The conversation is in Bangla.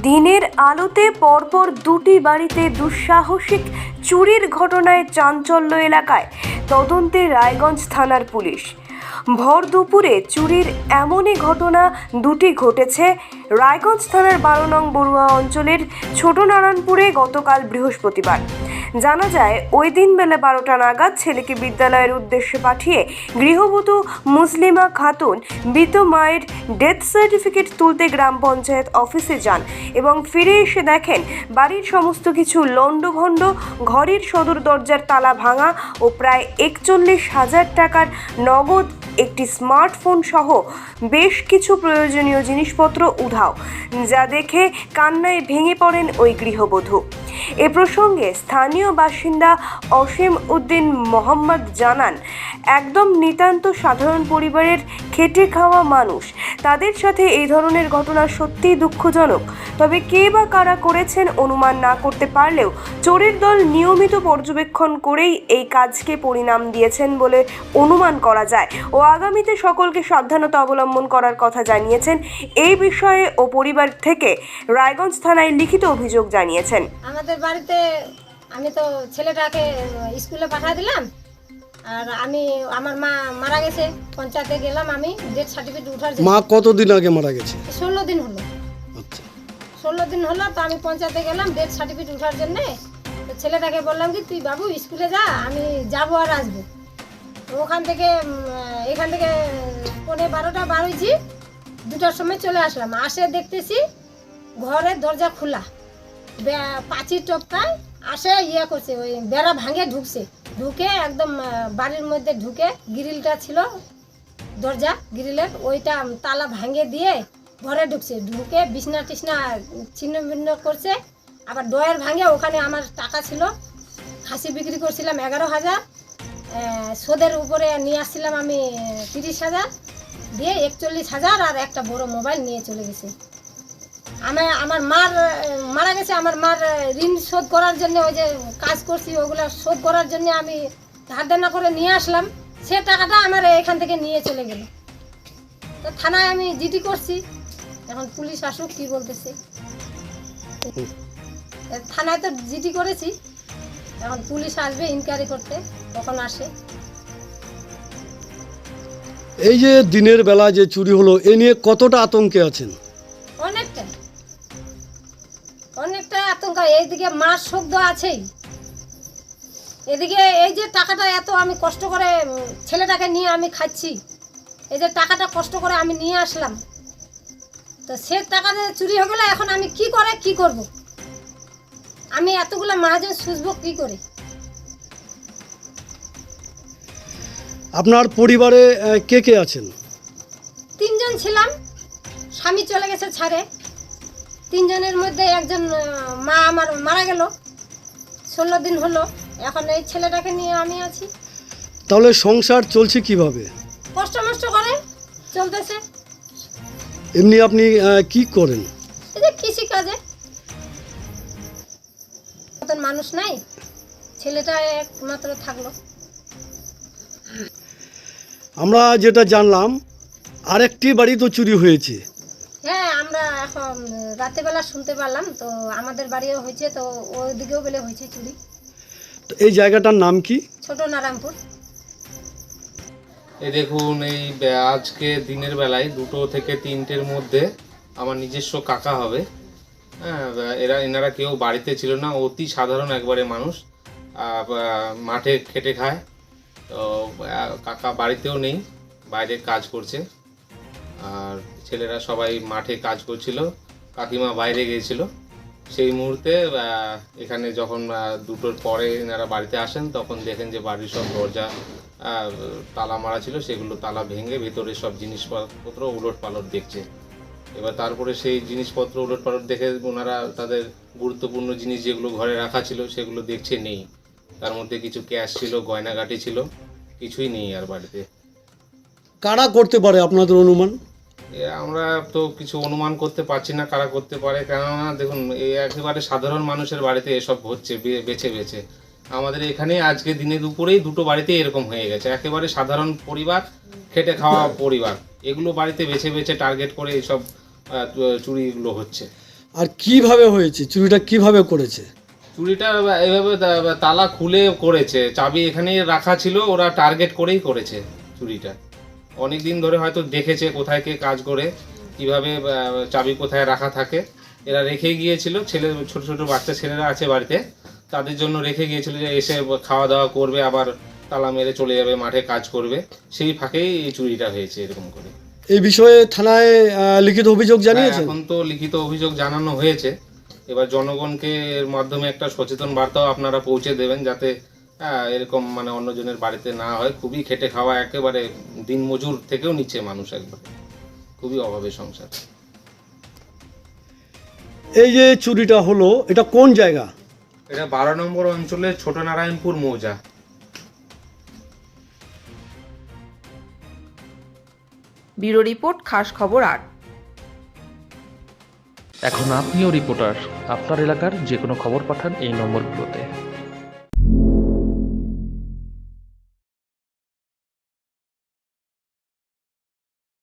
দিনের আলোতে পরপর দুটি বাড়িতে দুঃসাহসিক চুরির ঘটনায় চাঞ্চল্য এলাকায়। তদন্তে রায়গঞ্জ থানার পুলিশ। ভর দুপুরে চুরির এমনই ঘটনা দুটি ঘটেছে। রায়গঞ্জ থানার বারো নং বড়ুয়া অঞ্চলের ছোট নারায়ণপুরে গতকাল বৃহস্পতিবার। জানা যায়, ওই দিন বেলা বারোটা নাগাদ ছেলেকে বিদ্যালয়ের উদ্দেশ্যে পাঠিয়ে গৃহবধূ মুসলিমা খাতুন, মৃত মায়ের ডেথ সার্টিফিকেট তুলতে গ্রাম পঞ্চায়েত অফিসে যান এবং ফিরে এসে দেখেন, বাড়ির সমস্ত কিছু লণ্ডভণ্ড, ঘরের সদর দরজার তালা ভাঙা ও প্রায় একচল্লিশ হাজার টাকার নগদ একটি স্মার্টফোন সহ বেশ কিছু প্রয়োজনীয় জিনিসপত্র উধাও, যা দেখে কান্নায় ভেঙে পড়েন ওই গৃহবধূ। এ প্রসঙ্গে স্থানীয় বাসিন্দা অসীম উদ্দিন মোহাম্মদ জানান, একদম নিতান্ত সাধারণ পরিবারের খেটে খাওয়া মানুষ। তাদের সাথে এই ধরনের ঘটনা সত্যিই দুঃখজনক। তবে কে বা কারা করেছেন অনুমান না করতে পারলেও চোরের দল নিয়মিত পর্যবেক্ষণ করেই এই কাজকে পরিণাম দিয়েছেন বলে অনুমান করা যায়। ও আগামীতে সকলকে সাবধানতা অবলম্বন করার কথা জানিয়েছেন। এই বিষয়ে ও পরিবার থেকে রায়গঞ্জ থানায় লিখিত অভিযোগ জানিয়েছেন। আমাদের বাড়িতে আমি তো ছেলেটাকে স্কুলে পাঠিয়ে দিলাম। আর আমি আমার মা মারা গেছে পঞ্চায়েতে গেলাম আমি ডেথ সার্টিফিকেট উঠার জন্য। মা কতদিন আগে মারা গেছে? ষোলো দিন হলো। আচ্ছা। ষোলো দিন হলো তো আমি পঞ্চায়েতে গেলাম ডেথ সার্টিফিকেট উঠার জন্যে। তো ছেলেটাকে বললাম কি তুই বাবু স্কুলে যা আমি যাব আর আসব। ওখান থেকে এখান থেকে পনেরো বারোটা বারোইছি দুটার সময় চলে আসলাম। আসে দেখতেছি ঘরের দরজা খোলা। পাঁচির টপকায় আসে ইয়ে করছে, ওই বেড়া ভাঙে ঢুকছে। ঢুকে একদম বাড়ির মধ্যে ঢুকে গ্রিলটা ছিল, দরজা, গ্রিলের, ওইটা তালা ভাঙে দিয়ে ঘরে ঢুকছে। ঢুকে বিছনা টিছনা ছিন্ন ভিন্ন করছে, আবার ডয়ের ভাঙে, ওখানে আমার টাকা ছিল। খাসি বিক্রি করছিলাম এগারো হাজার সোদের উপরে নিয়ে আসছিলাম আমি তিরিশ হাজার, দিয়ে একচল্লিশ হাজার আর একটা বড় মোবাইল নিয়ে চলে গেছে। আমি আমার মার, মারা গেছে, আমার মার ঋণ শোধ করার জন্য, ওই যে কাজ করছি, ওগুলো শোধ করার জন্য আমি ধার দেনা করে নিয়ে আসলাম। সে টাকাটা আমার এখান থেকে নিয়ে চলে গেল। তো থানায় আমি জিডি করছি। এখন পুলিশ আসুক, কি বলতেছে। থানায় তো জিডি করেছি। এখন পুলিশ আসবে ইনকোয়ারি করতে, কখন আসে। এই যে দিনের বেলা যে চুরি হলো, এ নিয়ে কতটা আতঙ্কে আছেন? আতঙ্ক এইদিকে মার শব্দ আছেই। এদিকে এই যে টাকাটা এত আমি কষ্ট করে ছেলেটাকে নিয়ে আমি খাচ্ছি এই যে টাকাটা কষ্ট করে আমি নিয়ে আসলাম তো সে টাকাটা চুরি হয়ে গেলে এখন আমি কি করে কি করব? আমি এতগুলো মাহাজন সুঝবো কি করে? আপনার পরিবারে কে কে আছেন? তিনজন ছিলাম স্বামী চলে গেছে ছাড়ে। তিনজনের মধ্যে একজন মা আমার মারা গেল। ষোলো দিন হলো। এখন এই ছেলেটাকে নিয়ে আমি আছি। তাহলে সংসার চলছে কীভাবে? কষ্ট মষ্ট করে চলতেছে। এমনি আপনি আহ, কি করেন? এই যে কৃষি কাজে। মতন মানুষ নাই। ছেলেটা একমাত্র থাকল। আমরা যেটা জানলাম আরেকটি বাড়ি তো চুরি হয়েছে। হ্যাঁ আমরা এখন রাতেবেলা শুনতে পারলাম তো আমাদের বাড়িও হয়েছে তো ওইদিকেও গেলে হয়েছে চুরি। তো এই জায়গাটার নাম কি? ছোট নারায়ণপুর। এই দেখুন এই আজকে দিনের বেলায় দুটো থেকে তিনটের মধ্যে আমার নিজস্ব কাকা হবে। হ্যাঁ এরা এনারা কেউ বাড়িতে ছিল না অতি সাধারণ একবারে মানুষ। মাঠে খেটে খায়। তো কাকা বাড়িতেও নেই বাইরে কাজ করছে। আর ছেলেরা সবাই মাঠে কাজ করছিল, কাকিমা বাইরে গিয়েছিল। সেই মুহূর্তে এখানে যখন দুটোর পরে এনারা বাড়িতে আসেন, তখন দেখেন যে বাড়ির সব দরজা তালা মারা ছিল, সেগুলো তালা ভেঙে ভেতরে সব জিনিসপত্র উলট পালট দেখছে। এবার তারপরে সেই জিনিসপত্র উলট পালট দেখে ওনারা তাদের গুরুত্বপূর্ণ জিনিস যেগুলো ঘরে রাখা ছিল, সেগুলো দেখছে নেই। তার মধ্যে কিছু ক্যাশ ছিল, গয়নাগাটি ছিল, কিছুই নেই আর বাড়িতে। কারা করতে পারে আপনাদের অনুমান? আমরা তো কিছু অনুমান করতে পারছি না কারা করতে পারে। কেননা দেখুন একেবারে সাধারণ মানুষের বাড়িতে এসব হচ্ছে বেছে বেছে। আমাদের এখানে আজকে দিনে দুপুরেই দুটো বাড়িতে এরকম হয়ে গেছে। একেবারে সাধারণ পরিবার খেটে খাওয়া পরিবার। এগুলো বাড়িতে বেছে বেছে টার্গেট করে এইসব চুরিগুলো হচ্ছে। আর কীভাবে হয়েছে? চুরিটা কীভাবে করেছে? চুরিটা এভাবে তালা খুলে করেছে। চাবি এখানেই রাখা ছিল ওরা টার্গেট করেই করেছে চুরিটা। অনেক দিন ধরে হয়তো দেখেছে কোথায় কে কাজ করে কীভাবে চাবি কোথায় রাখা থাকে। এরা রেখে গিয়েছিল ছেলে ছোট ছোট বাচ্চা ছেলেরা আছে বাড়িতে। তাদের জন্য রেখে গিয়েছিল যে এসে খাওয়া দাওয়া করবে আবার তালা মেরে চলে যাবে মাঠে কাজ করবে। সেই ফাঁকেই এই চুরিটা হয়েছে এরকম করে। এই বিষয়ে থানায় লিখিত অভিযোগ হ্যাঁ, এখন তো লিখিত অভিযোগ জানানো হয়েছে। এবার জনগণকে এর মাধ্যমে একটা সচেতন বার্তাও আপনারা পৌঁছে দেবেন যাতে হ্যাঁ, এরকম মানে অন্যজনের বাড়িতে না হয় খুবই খেটে খাওয়া একেবারে দিনমজুর থেকেও নিচ্ছে মানুষ একবারে খুবই অভাবে সংসার। এই যে চুরিটা হলো এটা কোন জায়গা? এটা বারো নম্বর অঞ্চলে ছোট নারায়ণপুর মৌজা। ব্যুরো রিপোর্ট খাস খবর আট। এখন আপনিও রিপোর্টার আপনার এলাকার যে কোনো খবর পাঠান এই নম্বরগুলোতে।